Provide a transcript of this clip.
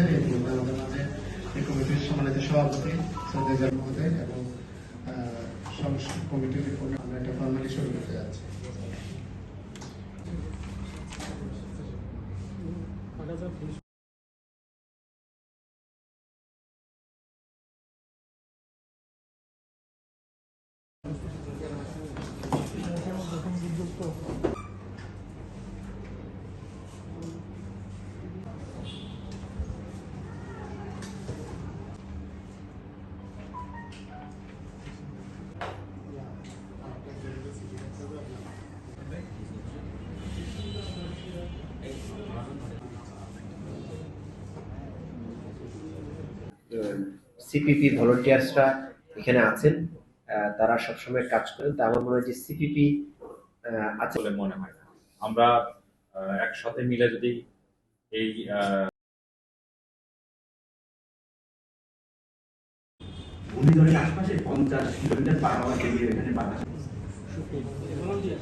হচ্ছে এই মুহূর্তে আমাদের মাঝে এই কমিটির সম্মানিত সভাপতি সৈয়দ মহোদয় এবং কমিটির রিপোর্ট আমরা একটা ফর্মালি শুরু করতে যাচ্ছি। সিপিপি ভলেন্টিয়ার্সরা এখানে আছেন। তারা সবসময় কাজ করেন। তা আমার মনে হয় যে সিপিপি আছে বলে মনে হয়। না আমরা একসাথে মিলে যদি এই আহ, ঘূর্ণিঝড়ের আশপাশে পঞ্চাশ কিলোমিটার পার হওয়ার এরিয়া এখানে বাতাস খাবার আসতে